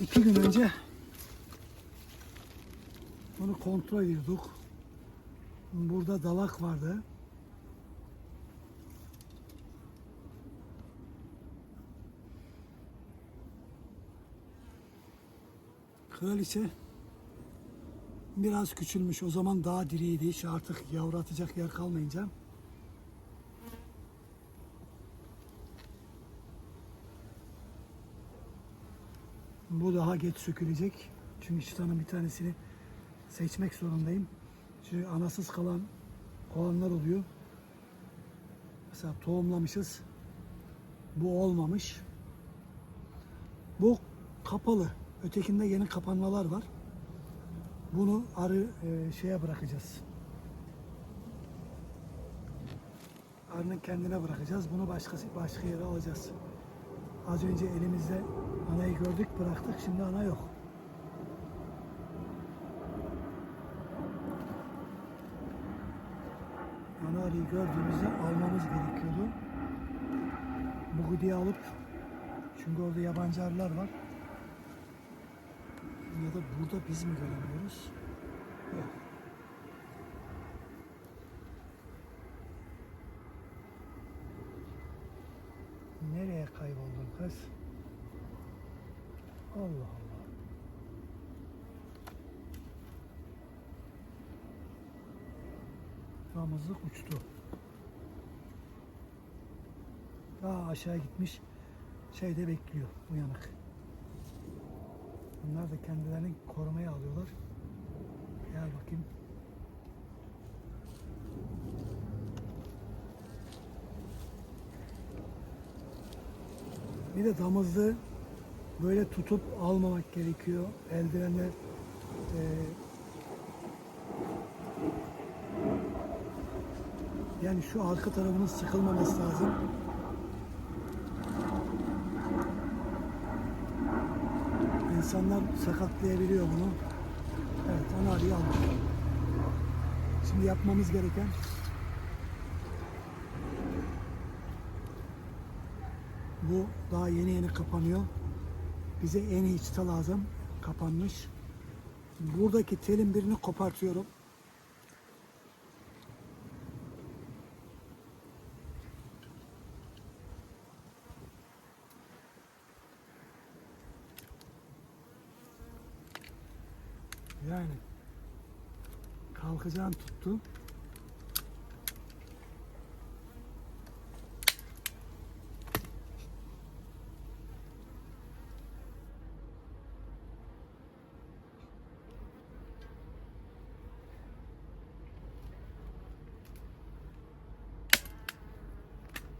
iki gün önce bunu kontrol ediyorduk. Burada dalak vardı. Kraliçe biraz küçülmüş. O zaman daha diriydi. Şu artık yavru atacak yer kalmayınca. Bu daha geç sökülecek. Çünkü çıtanın bir tanesini seçmek zorundayım. Çünkü anasız kalan kovanlar oluyor. Mesela tohumlamışız. Bu olmamış. Bu kapalı. Ötekinde yeni kapanmalar var. Bunu arı e, şeye bırakacağız. Arının kendine bırakacağız. Bunu başkası başka yere alacağız. Az önce elimizde anayı gördük bıraktık. Şimdi ana yok. Ana arıyı gördüğümüzde almamız gerekiyordu. Bu gıdıyı alıp çünkü orada yabancı arılar var. Ya da burada biz mi göremiyoruz? Yok. Kız? Allah Allah. Damızlık uçtu. Daha aşağı gitmiş. Şeyde bekliyor uyanık. Bunlar da kendilerini korumaya alıyorlar. Bir de damızlığı böyle tutup almamak gerekiyor. Eldivenle e, yani şu arka tarafının sıkılmaması lazım. İnsanlar sakatlayabiliyor bunu. Evet, ana arıyı aldık. Şimdi yapmamız gereken bu daha yeni yeni kapanıyor. Bize en iyi lazım. Kapanmış. Buradaki telin birini kopartıyorum. Yani kalkacağım tuttu.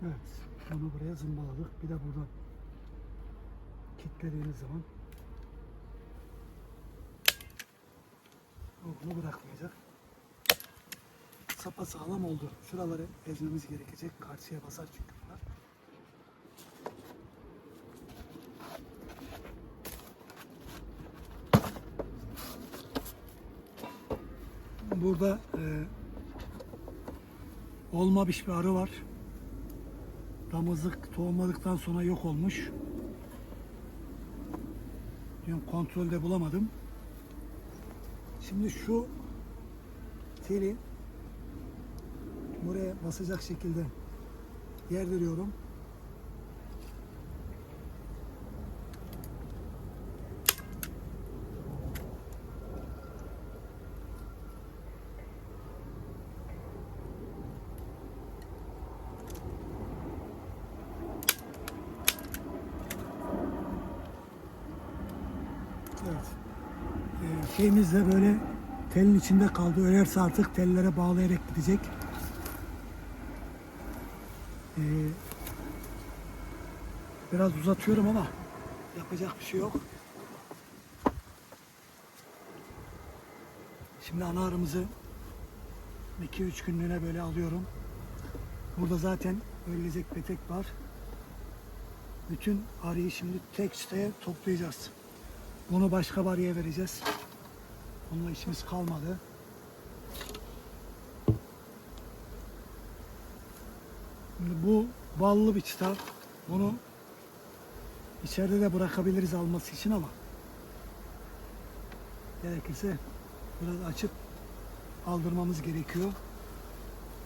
Evet, onu buraya zımbaladık. Bir de buradan kilitlediğimiz zaman bunu bırakmayacak. Sapa sağlam oldu. Şuraları ezmemiz gerekecek. Karşıya basar çünkü. Burada e, olmamış bir arı var. Damızlık tohumladıktan sonra yok olmuş. Yani kontrolde bulamadım. Şimdi şu teli buraya basacak şekilde yerdiriyorum. Evet. Ee, şeyimiz de böyle telin içinde kaldı. Ölerse artık tellere bağlayarak gidecek. Ee, biraz uzatıyorum ama yapacak bir şey yok. Şimdi ana arımızı 2-3 günlüğüne böyle alıyorum. Burada zaten ölecek petek var. Bütün arıyı şimdi tek siteye toplayacağız. Bunu başka bariye vereceğiz. Onunla işimiz kalmadı. Şimdi bu ballı bir çıta. Bunu içeride de bırakabiliriz alması için ama Gerekirse biraz açıp aldırmamız gerekiyor.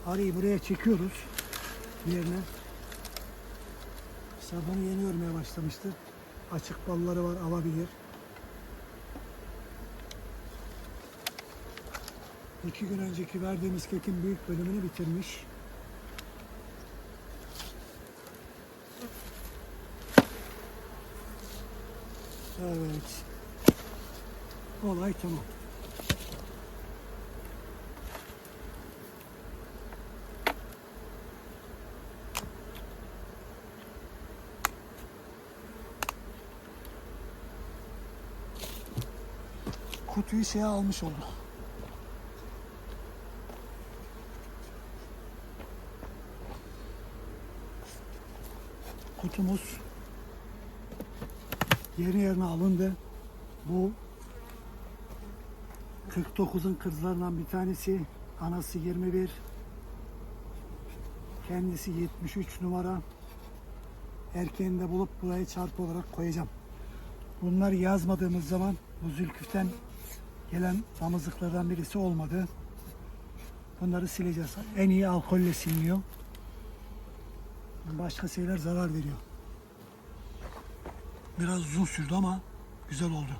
Arıyı buraya çekiyoruz. Diğerine. Sabunu yeni örmeye başlamıştı. Açık balları var alabilir. İki gün önceki verdiğimiz kekin büyük bölümünü bitirmiş. Evet. Olay tamam. Kutuyu şeye almış olduk. Kutumuz yeri yerine alındı. Bu 49'un kızlarından bir tanesi. Anası 21. Kendisi 73 numara. Erkeğini de bulup buraya çarpı olarak koyacağım. Bunları yazmadığımız zaman bu zülküften gelen damızlıklardan birisi olmadı. Bunları sileceğiz. En iyi alkolle siliniyor. Başka şeyler zarar veriyor. Biraz uzun sürdü ama güzel oldu.